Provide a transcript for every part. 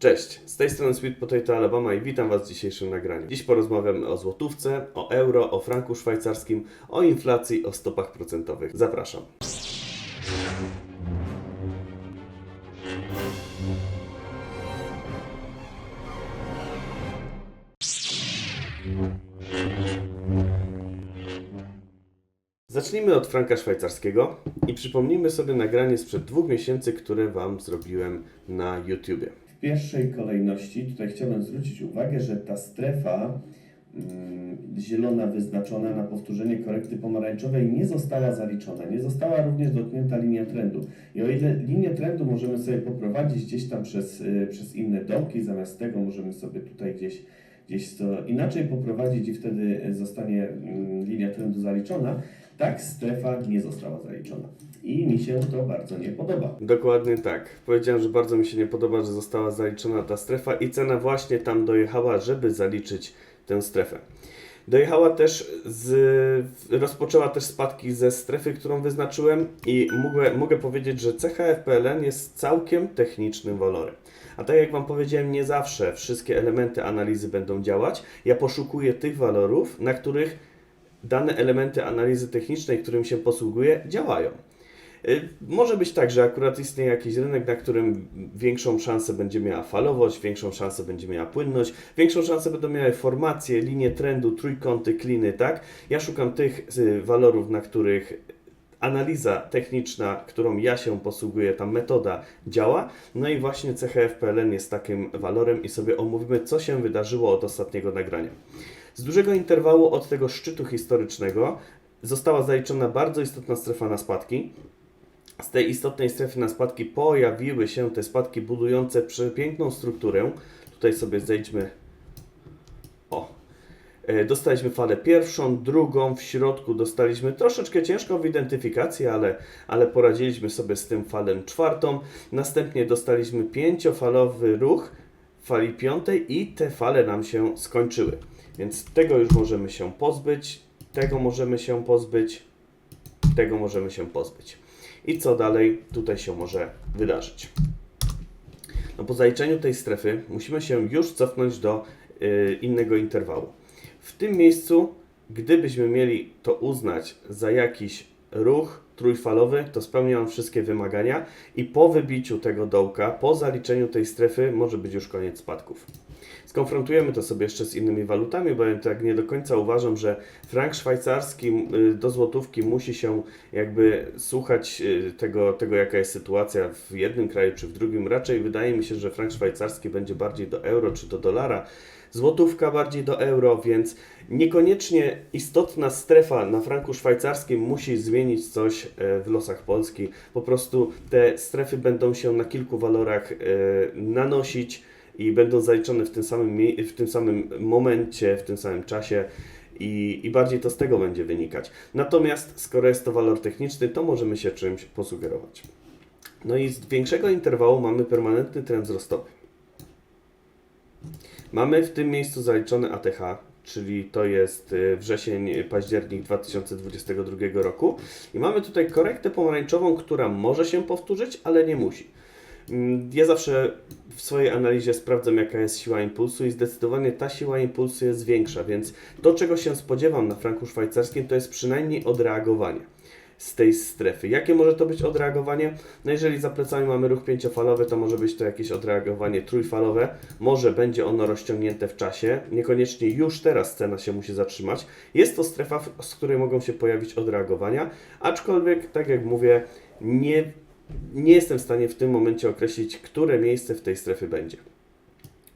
Cześć, z tej strony Sweet Potato Alabama i witam Was w dzisiejszym nagraniu. Dziś porozmawiamy o złotówce, o euro, o franku szwajcarskim, o inflacji, o stopach procentowych. Zapraszam. Zacznijmy od franka szwajcarskiego i przypomnijmy sobie nagranie sprzed dwóch miesięcy, które Wam zrobiłem na YouTubie. W pierwszej kolejności tutaj chciałbym zwrócić uwagę, że ta strefa mm, zielona wyznaczona na powtórzenie korekty pomarańczowej nie została zaliczona. Nie została również dotknięta linia trendu. I o ile linię trendu możemy sobie poprowadzić gdzieś tam przez, y, przez inne dołki, zamiast tego możemy sobie tutaj gdzieś, gdzieś to inaczej poprowadzić i wtedy zostanie mm, linia trendu zaliczona, tak strefa nie została zaliczona. I mi się to bardzo nie podoba. Dokładnie tak. Powiedziałem, że bardzo mi się nie podoba, że została zaliczona ta strefa i cena właśnie tam dojechała, żeby zaliczyć tę strefę. Dojechała też z. rozpoczęła też spadki ze strefy, którą wyznaczyłem, i mogę, mogę powiedzieć, że CHF jest całkiem technicznym walorem. A tak jak Wam powiedziałem, nie zawsze wszystkie elementy analizy będą działać. Ja poszukuję tych walorów, na których dane elementy analizy technicznej, którym się posługuję, działają. Y, Może być tak, że akurat istnieje jakiś rynek, na którym większą szansę będzie miała falowość, większą szansę będzie miała płynność, większą szansę będą miały formacje, linie trendu, trójkąty, kliny, tak? Ja szukam tych y, walorów, na których analiza techniczna, którą ja się posługuję, ta metoda działa. No i właśnie CHF jest takim walorem i sobie omówimy, co się wydarzyło od ostatniego nagrania. Z dużego interwału od tego szczytu historycznego została zaliczona bardzo istotna strefa na spadki. Z tej istotnej strefy na spadki pojawiły się te spadki budujące przepiękną strukturę. Tutaj sobie zejdźmy. O. E, Dostaliśmy falę pierwszą, drugą, w środku dostaliśmy troszeczkę ciężką w identyfikacji, ale, ale poradziliśmy sobie z tym falę czwartą. Następnie dostaliśmy pięciofalowy ruch fali piątej i te fale nam się skończyły. Więc tego już możemy się pozbyć, tego możemy się pozbyć, tego możemy się pozbyć. I co dalej tutaj się może wydarzyć? No po zaliczeniu tej strefy musimy się już cofnąć do y, innego interwału. W tym miejscu, gdybyśmy mieli to uznać za jakiś ruch trójfalowy, to spełnia on wszystkie wymagania i po wybiciu tego dołka, po zaliczeniu tej strefy może być już koniec spadków. Skonfrontujemy to sobie jeszcze z innymi walutami, bo ja tak nie do końca uważam, że frank szwajcarski do złotówki musi się jakby słuchać y, tego, tego, jaka jest sytuacja w jednym kraju czy w drugim. Raczej wydaje mi się, że frank szwajcarski będzie bardziej do euro czy do dolara, złotówka bardziej do euro, więc niekoniecznie istotna strefa na franku szwajcarskim musi zmienić coś e, w losach Polski. Po prostu te strefy będą się na kilku walorach e, nanosić i będą zaliczone w tym samym, w tym samym momencie, w tym samym czasie. I, I bardziej to z tego będzie wynikać. Natomiast, skoro jest to walor techniczny, to możemy się czymś posugerować. No i z większego interwału mamy permanentny trend wzrostowy. Mamy w tym miejscu zaliczony ATH, czyli to jest y, wrzesień, październik 2022 roku. I mamy tutaj korektę pomarańczową, która może się powtórzyć, ale nie musi. Mm, Ja zawsze w swojej analizie sprawdzam, jaka jest siła impulsu, i zdecydowanie ta siła impulsu jest większa, więc to, czego się spodziewam na franku szwajcarskim, to jest przynajmniej odreagowanie z tej strefy. Jakie może to być odreagowanie? No jeżeli za plecami mamy ruch pięciofalowy, to może być to jakieś odreagowanie trójfalowe. Może będzie ono rozciągnięte w czasie. Niekoniecznie już teraz cena się musi zatrzymać. Jest to strefa, z której mogą się pojawić odreagowania, aczkolwiek, tak jak mówię, nie, nie jestem w stanie w tym momencie określić, które miejsce w tej strefie będzie.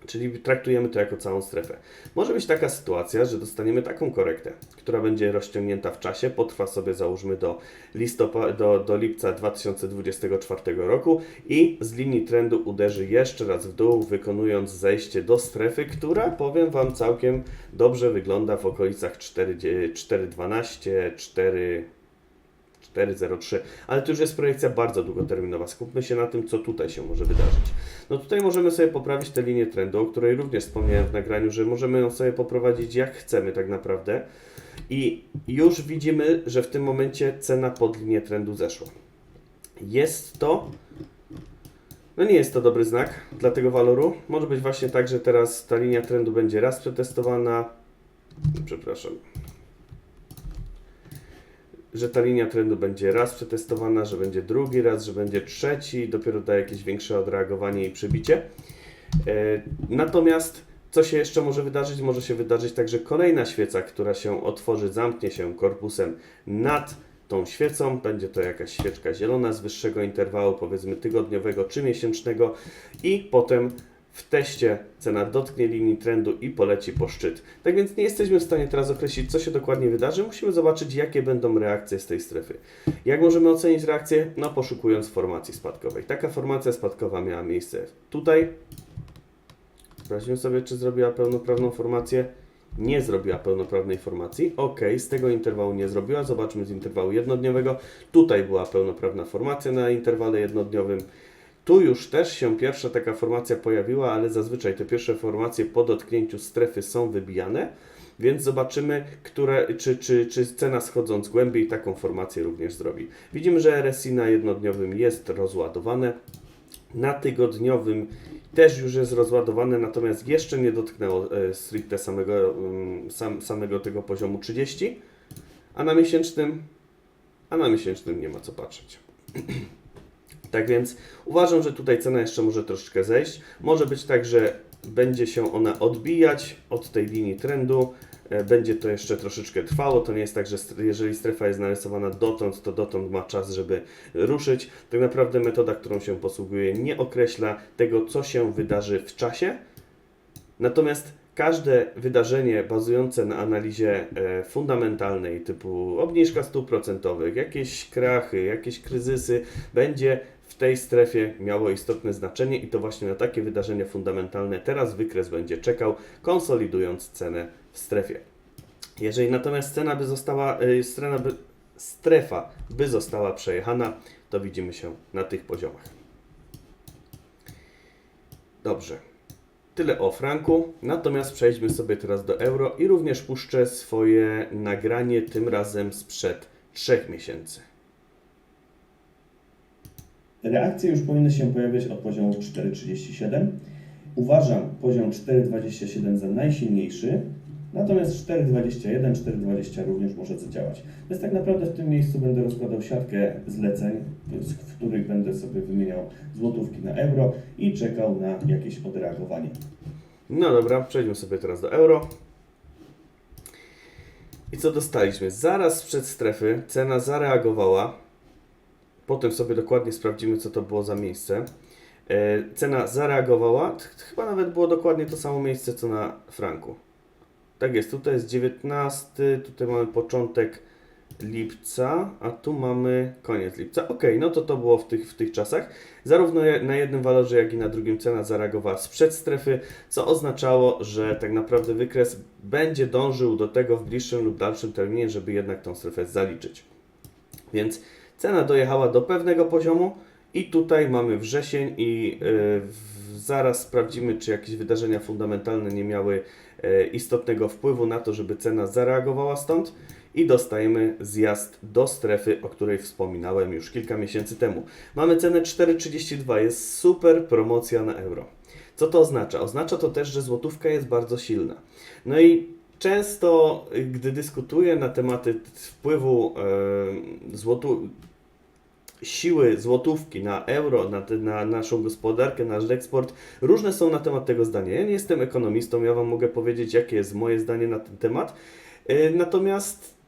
Czyli traktujemy to jako całą strefę. Może być taka sytuacja, że dostaniemy taką korektę, która będzie rozciągnięta w czasie, potrwa sobie załóżmy do, listopa- do, do lipca 2024 roku i z linii trendu uderzy jeszcze raz w dół, wykonując zejście do strefy, która powiem Wam całkiem dobrze wygląda w okolicach 4, 4,12, 4. 4.03, ale to już jest projekcja bardzo długoterminowa. Skupmy się na tym, co tutaj się może wydarzyć. No tutaj możemy sobie poprawić tę linię trendu, o której również wspomniałem w nagraniu, że możemy ją sobie poprowadzić jak chcemy tak naprawdę. I już widzimy, że w tym momencie cena pod linię trendu zeszła. Jest to No nie jest to dobry znak dla tego waloru. Może być właśnie tak, że teraz ta linia trendu będzie raz przetestowana. Przepraszam. Że ta linia trendu będzie raz przetestowana, że będzie drugi raz, że będzie trzeci, dopiero da jakieś większe odreagowanie i przebicie. E, Natomiast co się jeszcze może wydarzyć? Może się wydarzyć także kolejna świeca, która się otworzy, zamknie się korpusem nad tą świecą. Będzie to jakaś świeczka zielona z wyższego interwału, powiedzmy tygodniowego czy miesięcznego, i potem w teście cena dotknie linii trendu i poleci po szczyt. Tak więc nie jesteśmy w stanie teraz określić, co się dokładnie wydarzy. Musimy zobaczyć, jakie będą reakcje z tej strefy. Jak możemy ocenić reakcję? No, poszukując formacji spadkowej. Taka formacja spadkowa miała miejsce tutaj. Sprawdźmy sobie, czy zrobiła pełnoprawną formację. Nie zrobiła pełnoprawnej formacji. Ok, z tego interwału nie zrobiła. Zobaczmy z interwału jednodniowego. Tutaj była pełnoprawna formacja na interwale jednodniowym. Tu już też się pierwsza taka formacja pojawiła, ale zazwyczaj te pierwsze formacje po dotknięciu strefy są wybijane, więc zobaczymy, które, czy, czy, czy cena schodząc głębiej taką formację również zrobi. Widzimy, że RSI na jednodniowym jest rozładowane, na tygodniowym też już jest rozładowane, natomiast jeszcze nie dotknęło e, stricte samego, mm, sam, samego tego poziomu 30, a na miesięcznym, a na miesięcznym nie ma co patrzeć. Tak więc uważam, że tutaj cena jeszcze może troszeczkę zejść. Może być tak, że będzie się ona odbijać od tej linii trendu. E, Będzie to jeszcze troszeczkę trwało. To nie jest tak, że jeżeli strefa jest narysowana dotąd, to dotąd ma czas, żeby ruszyć. Tak naprawdę metoda, którą się posługuje, nie określa tego, co się wydarzy w czasie. Natomiast każde wydarzenie bazujące na analizie e, fundamentalnej, typu obniżka stóp procentowych, jakieś krachy, jakieś kryzysy, będzie w tej strefie miało istotne znaczenie i to właśnie na takie wydarzenia fundamentalne teraz wykres będzie czekał, konsolidując cenę w strefie. Jeżeli natomiast cena by została, y, strena by, strefa by została przejechana, to widzimy się na tych poziomach. Dobrze. Tyle o franku. Natomiast przejdźmy sobie teraz do euro i również puszczę swoje nagranie tym razem sprzed 3 miesięcy. Reakcje już powinny się pojawiać od poziomu 4,37. Uważam poziom 4,27 za najsilniejszy, natomiast 4,21, 4,20 również może zadziałać. Więc tak naprawdę w tym miejscu będę rozkładał siatkę zleceń, w których będę sobie wymieniał złotówki na euro i czekał na jakieś odreagowanie. No dobra, przejdźmy sobie teraz do euro. I co dostaliśmy? Zaraz przed strefy cena zareagowała. Potem sobie dokładnie sprawdzimy, co to było za miejsce. E, cena zareagowała. Ch- Chyba nawet było dokładnie to samo miejsce, co na franku. Tak jest, tutaj jest 19, tutaj mamy początek lipca, a tu mamy koniec lipca. Ok, no to to było w tych, w tych czasach. Zarówno na jednym walorze, jak i na drugim cena zareagowała sprzed strefy, co oznaczało, że tak naprawdę wykres będzie dążył do tego w bliższym lub dalszym terminie, żeby jednak tą strefę zaliczyć. Więc cena dojechała do pewnego poziomu i tutaj mamy wrzesień i w- zaraz sprawdzimy, czy jakieś wydarzenia fundamentalne nie miały e, istotnego wpływu na to, żeby cena zareagowała stąd i dostajemy zjazd do strefy, o której wspominałem już kilka miesięcy temu. Mamy cenę 4,32, jest super promocja na euro. Co to oznacza? Oznacza to też, że złotówka jest bardzo silna. No i często, gdy dyskutuję na tematy wpływu e, złotu, siły złotówki na euro, na, na naszą gospodarkę, nasz eksport, różne są na temat tego zdania. Ja nie jestem ekonomistą, ja Wam mogę powiedzieć, jakie jest moje zdanie na ten temat. E, Natomiast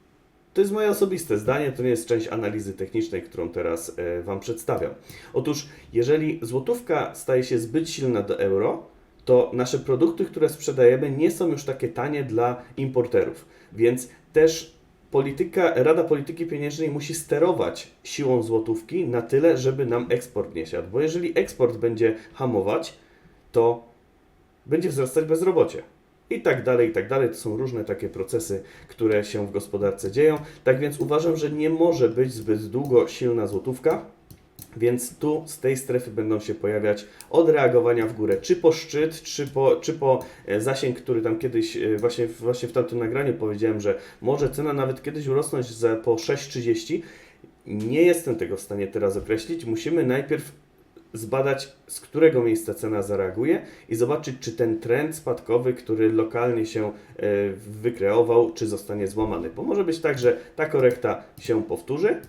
to jest moje osobiste zdanie, to nie jest część analizy technicznej, którą teraz e, Wam przedstawiam. Otóż, jeżeli złotówka staje się zbyt silna do euro, to nasze produkty, które sprzedajemy, nie są już takie tanie dla importerów. Więc też polityka, Rada Polityki Pieniężnej musi sterować siłą złotówki na tyle, żeby nam eksport nie siadł. Bo jeżeli eksport będzie hamować, to będzie wzrastać bezrobocie. I tak dalej, i tak dalej. To są różne takie procesy, które się w gospodarce dzieją. Tak więc uważam, że nie może być zbyt długo silna złotówka. Więc tu z tej strefy będą się pojawiać odreagowania w górę, czy po szczyt, czy po, czy po e, zasięg, który tam kiedyś, e, właśnie, właśnie w tamtym nagraniu powiedziałem, że może cena nawet kiedyś urosnąć za, po 6,30. Nie jestem tego w stanie teraz określić. Musimy najpierw zbadać, z którego miejsca cena zareaguje i zobaczyć, czy ten trend spadkowy, który lokalnie się e, wykreował, czy zostanie złamany. Bo może być tak, że ta korekta się powtórzy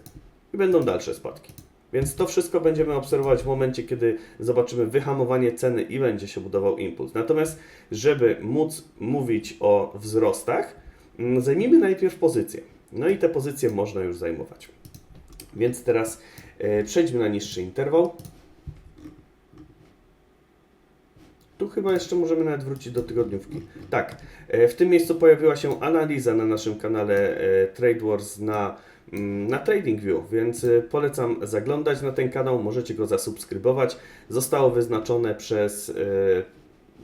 i będą dalsze spadki. Więc to wszystko będziemy obserwować w momencie, kiedy zobaczymy wyhamowanie ceny i będzie się budował impuls. Natomiast, żeby móc mówić o wzrostach, mm, zajmijmy najpierw pozycję. No i te pozycje można już zajmować. Więc teraz e, przejdźmy na niższy interwał. Tu chyba jeszcze możemy nawet wrócić do tygodniówki. Tak, e, w tym miejscu pojawiła się analiza na naszym kanale e, Trade Wars na, na TradingView, więc e, polecam zaglądać na ten kanał, możecie go zasubskrybować. Zostało wyznaczone przez,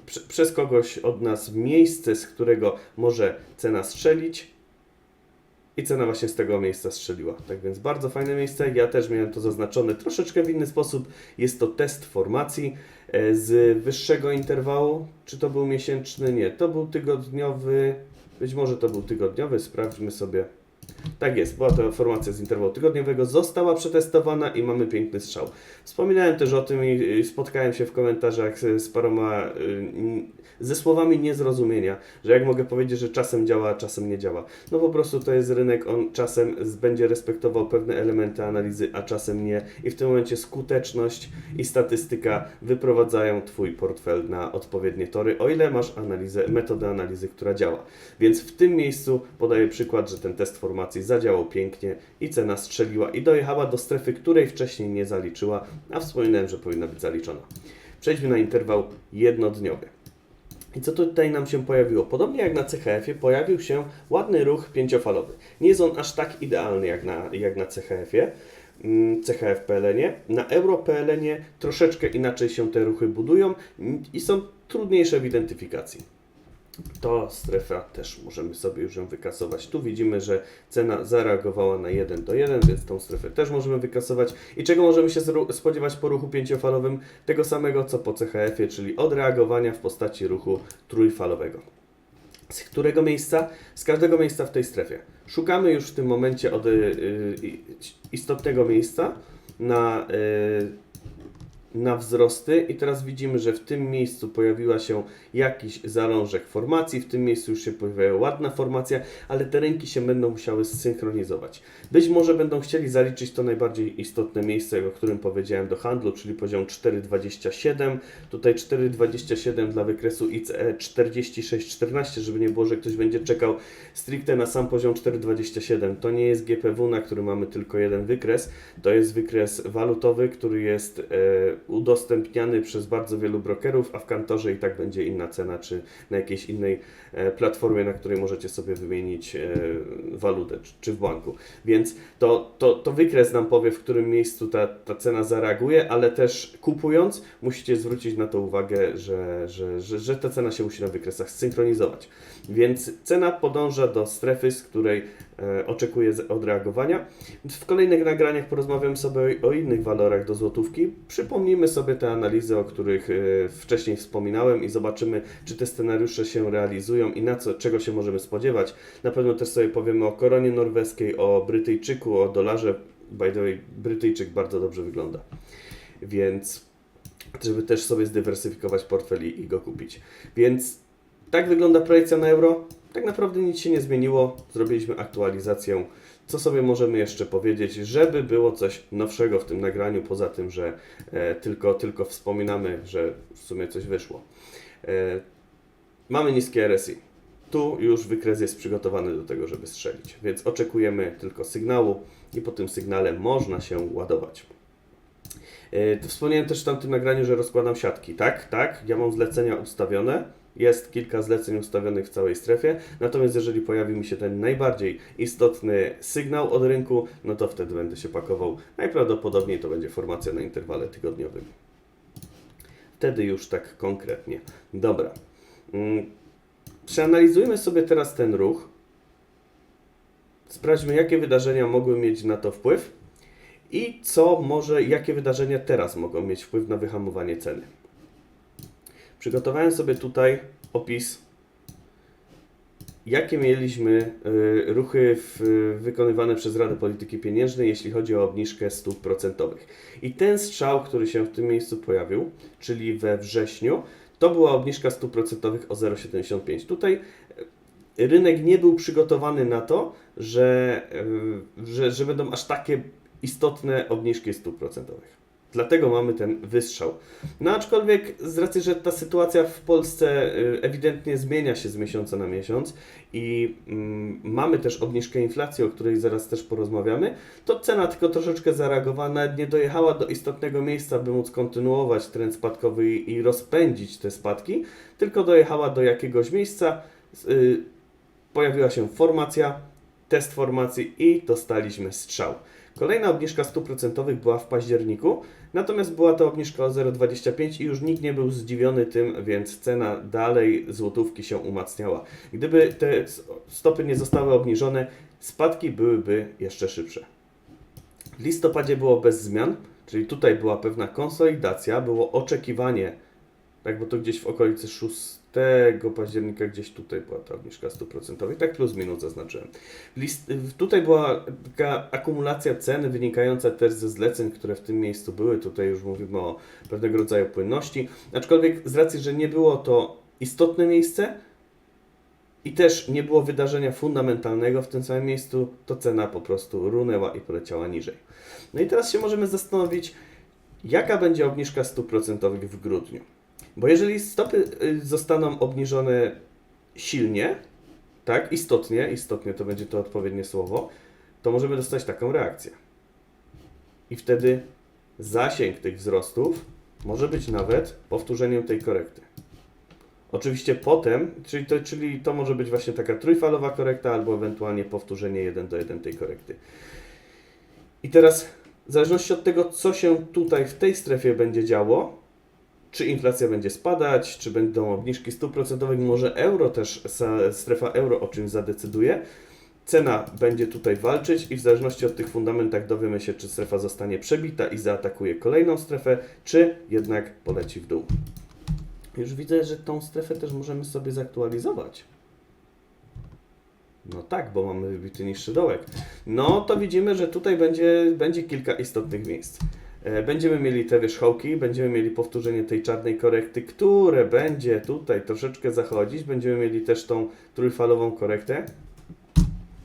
prze- przez kogoś od nas miejsce, z którego może cena strzelić. I cena właśnie z tego miejsca strzeliła. Tak więc bardzo fajne miejsce. Ja też miałem to zaznaczone troszeczkę w inny sposób. Jest to test formacji e, z wyższego interwału. Czy to był miesięczny? Nie. To był tygodniowy. Być może to był tygodniowy. Sprawdźmy sobie. Tak jest, była to formacja z interwału tygodniowego, została przetestowana i mamy piękny strzał. Wspominałem też o tym i spotkałem się w komentarzach z paroma y, ze słowami niezrozumienia, że jak mogę powiedzieć, że czasem działa, a czasem nie działa. No po prostu to jest rynek, on czasem będzie respektował pewne elementy analizy, a czasem nie i w tym momencie skuteczność i statystyka wyprowadzają Twój portfel na odpowiednie tory, o ile masz analizę, metodę analizy, która działa. Więc w tym miejscu podaję przykład, że ten test formacji zadziałał pięknie i cena strzeliła i dojechała do strefy, której wcześniej nie zaliczyła, a wspominałem, że powinna być zaliczona. Przejdźmy na interwał jednodniowy. I co tutaj nam się pojawiło? Podobnie jak na CHF-ie pojawił się ładny ruch pięciofalowy. Nie jest on aż tak idealny jak na, jak na CHF-ie, mm, CHF PLN-ie. Na Euro PLN-ie troszeczkę inaczej się te ruchy budują i są trudniejsze w identyfikacji. To strefa też możemy sobie już ją wykasować. Tu widzimy, że cena zareagowała na 1 do 1, więc tą strefę też możemy wykasować. I czego możemy się spodziewać po ruchu pięciofalowym? Tego samego co po CHF-ie, czyli odreagowania w postaci ruchu trójfalowego. Z którego miejsca? Z każdego miejsca w tej strefie. Szukamy już w tym momencie od y, y, istotnego miejsca na, y, na wzrosty i teraz widzimy, że w tym miejscu pojawiła się jakiś zalążek formacji, w tym miejscu już się pojawiła ładna formacja, ale te rynki się będą musiały zsynchronizować. Być może będą chcieli zaliczyć to najbardziej istotne miejsce, o którym powiedziałem do handlu, czyli poziom 4,27. Tutaj 4,27 dla wykresu ICE 46,14, żeby nie było, że ktoś będzie czekał stricte na sam poziom 4,27. To nie jest GPW, na który mamy tylko jeden wykres. To jest wykres walutowy, który jest e, udostępniany przez bardzo wielu brokerów, a w kantorze i tak będzie inna cena, czy na jakiejś innej e, platformie, na której możecie sobie wymienić e, walutę, czy, w banku. Więc to, to, to wykres nam powie, w którym miejscu ta, ta cena zareaguje, ale też kupując musicie zwrócić na to uwagę, że, że, że, że ta cena się musi na wykresach zsynchronizować. Więc cena podąża do strefy, z której e, oczekuje z- odreagowania. W kolejnych nagraniach porozmawiam sobie o, o innych walorach do złotówki. Przypomnijmy sobie te analizy, o których e, wcześniej wspominałem i zobaczymy, czy te scenariusze się realizują i na co, czego się możemy spodziewać. Na pewno też sobie powiemy o koronie norweskiej, o Brytyjczyku, o dolarze. By the way, Brytyjczyk bardzo dobrze wygląda. Więc żeby też sobie zdywersyfikować portfel i, i go kupić. Więc tak wygląda projekcja na euro. Tak naprawdę nic się nie zmieniło. Zrobiliśmy aktualizację. Co sobie możemy jeszcze powiedzieć, żeby było coś nowszego w tym nagraniu, poza tym, że e, tylko, tylko wspominamy, że w sumie coś wyszło. E, mamy niskie RSI. Tu już wykres jest przygotowany do tego, żeby strzelić, więc oczekujemy tylko sygnału i po tym sygnale można się ładować. E, Wspomniałem też w tamtym nagraniu, że rozkładam siatki. Tak, tak, ja mam zlecenia ustawione. Jest kilka zleceń ustawionych w całej strefie. Natomiast jeżeli pojawi mi się ten najbardziej istotny sygnał od rynku, no to wtedy będę się pakował. Najprawdopodobniej to będzie formacja na interwale tygodniowym. Wtedy już tak konkretnie. Dobra. Mm, Przeanalizujmy sobie teraz ten ruch. Sprawdźmy, jakie wydarzenia mogły mieć na to wpływ i co może, jakie wydarzenia teraz mogą mieć wpływ na wyhamowanie ceny. Przygotowałem sobie tutaj opis, jakie mieliśmy y, ruchy wykonywane przez Radę Polityki Pieniężnej, jeśli chodzi o obniżkę stóp procentowych. I ten strzał, który się w tym miejscu pojawił, czyli we wrześniu, to była obniżka stóp procentowych o 0,75. Tutaj y, rynek nie był przygotowany na to, że, y, że, że będą aż takie istotne obniżki stóp procentowych. Dlatego mamy ten wystrzał. No aczkolwiek z racji, że ta sytuacja w Polsce y, ewidentnie zmienia się z miesiąca na miesiąc i mm, mamy też obniżkę inflacji, o której zaraz też porozmawiamy, to cena tylko troszeczkę zareagowała, nawet nie dojechała do istotnego miejsca, by móc kontynuować trend spadkowy i, rozpędzić te spadki, tylko dojechała do jakiegoś miejsca, y, pojawiła się formacja, test formacji i dostaliśmy strzał. Kolejna obniżka stóp procentowych była w październiku, natomiast była to obniżka o 0,25 i już nikt nie był zdziwiony tym, więc cena dalej złotówki się umacniała. Gdyby te stopy nie zostały obniżone, spadki byłyby jeszcze szybsze. W listopadzie było bez zmian, czyli tutaj była pewna konsolidacja, było oczekiwanie, tak bo to gdzieś w okolicy 6 października, gdzieś tutaj była ta obniżka stóp procentowych, tak plus minus zaznaczyłem. List, tutaj była taka akumulacja cen wynikająca też ze zleceń, które w tym miejscu były. Tutaj już mówimy o pewnego rodzaju płynności. Aczkolwiek z racji, że nie było to istotne miejsce i też nie było wydarzenia fundamentalnego w tym samym miejscu, to cena po prostu runęła i poleciała niżej. No i teraz się możemy zastanowić, jaka będzie obniżka stóp procentowych w grudniu. Bo jeżeli stopy y, zostaną obniżone silnie, tak, istotnie, istotnie to będzie to odpowiednie słowo, to możemy dostać taką reakcję. I wtedy zasięg tych wzrostów może być nawet powtórzeniem tej korekty. Oczywiście potem, czyli to, czyli to może być właśnie taka trójfalowa korekta, albo ewentualnie powtórzenie 1 do 1 tej korekty. I teraz, w zależności od tego, co się tutaj w tej strefie będzie działo, czy inflacja będzie spadać, czy będą obniżki stóp procentowych, może euro też, strefa euro o czymś zadecyduje. Cena będzie tutaj walczyć i w zależności od tych fundamentach dowiemy się, czy strefa zostanie przebita i zaatakuje kolejną strefę, czy jednak poleci w dół. Już widzę, że tą strefę też możemy sobie zaktualizować. No tak, bo mamy wybity niższy dołek. No to widzimy, że tutaj będzie, będzie kilka istotnych miejsc. E, Będziemy mieli te wierzchołki, będziemy mieli powtórzenie tej czarnej korekty, które będzie tutaj troszeczkę zachodzić. Będziemy mieli też tą trójfalową korektę.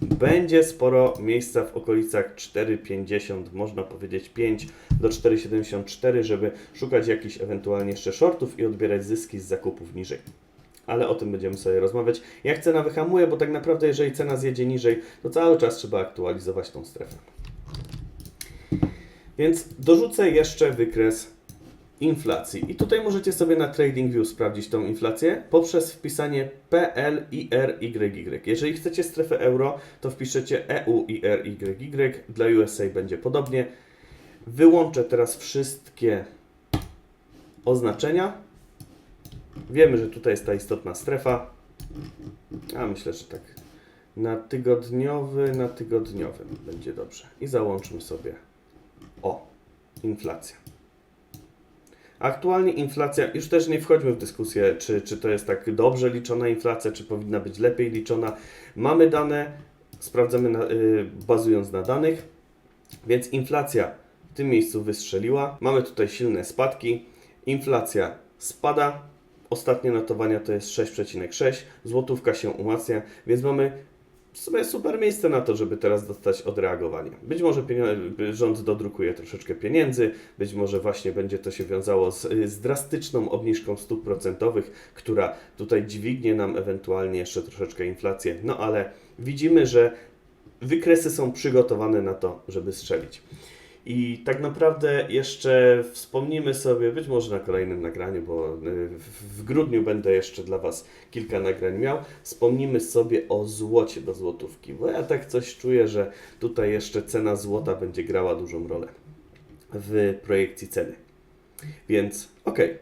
Będzie sporo miejsca w okolicach 4,50, można powiedzieć 5 do 4,74, żeby szukać jakichś ewentualnie jeszcze shortów i odbierać zyski z zakupów niżej. Ale o tym będziemy sobie rozmawiać. Jak cena wyhamuje, bo tak naprawdę jeżeli cena zjedzie niżej, to cały czas trzeba aktualizować tą strefę. Więc dorzucę jeszcze wykres inflacji. I tutaj możecie sobie na TradingView sprawdzić tą inflację poprzez wpisanie PLIRYY. Jeżeli chcecie strefę euro, to wpiszecie EUIRYY. Dla USA będzie podobnie. Wyłączę teraz wszystkie oznaczenia. Wiemy, że tutaj jest ta istotna strefa. A myślę, że tak na tygodniowy, na tygodniowym będzie dobrze. I załączmy sobie inflacja. Aktualnie inflacja, już też nie wchodźmy w dyskusję, czy, czy to jest tak dobrze liczona inflacja, czy powinna być lepiej liczona. Mamy dane, sprawdzamy na, y, bazując na danych, więc inflacja w tym miejscu wystrzeliła. Mamy tutaj silne spadki. Inflacja spada. Ostatnie notowania to jest 6,6. Złotówka się umacnia, więc mamy w sumie super miejsce na to, żeby teraz dostać odreagowanie. Być może rząd dodrukuje troszeczkę pieniędzy, być może właśnie będzie to się wiązało z, z drastyczną obniżką stóp procentowych, która tutaj dźwignie nam ewentualnie jeszcze troszeczkę inflację. No ale widzimy, że wykresy są przygotowane na to, żeby strzelić. I tak naprawdę jeszcze wspomnimy sobie, być może na kolejnym nagraniu, bo y, w- grudniu będę jeszcze dla Was kilka nagrań miał, wspomnimy sobie o złocie do złotówki, bo ja tak coś czuję, że tutaj jeszcze cena złota będzie grała dużą rolę w projekcji ceny. Więc okej,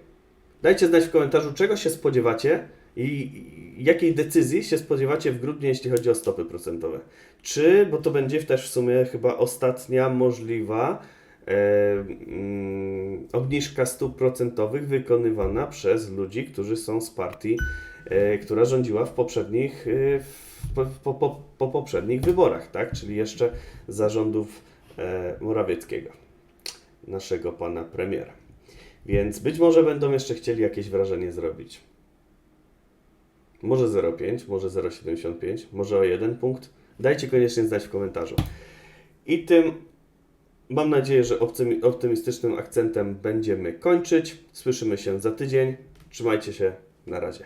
dajcie znać w komentarzu, czego się spodziewacie i jakiej decyzji się spodziewacie w grudniu, jeśli chodzi o stopy procentowe. Czy, bo to będzie też w sumie chyba ostatnia możliwa e, mm, obniżka stóp procentowych wykonywana przez ludzi, którzy są z partii, e, która rządziła w poprzednich, e, po, po, po, po poprzednich wyborach, tak? Czyli jeszcze zarządów e, Morawieckiego, naszego pana premiera. Więc być może będą jeszcze chcieli jakieś wrażenie zrobić. Może 0,5, może 0,75, może o jeden punkt. Dajcie koniecznie znać w komentarzu. I tym mam nadzieję, że optymi- optymistycznym akcentem będziemy kończyć. Słyszymy się za tydzień. Trzymajcie się. Na razie.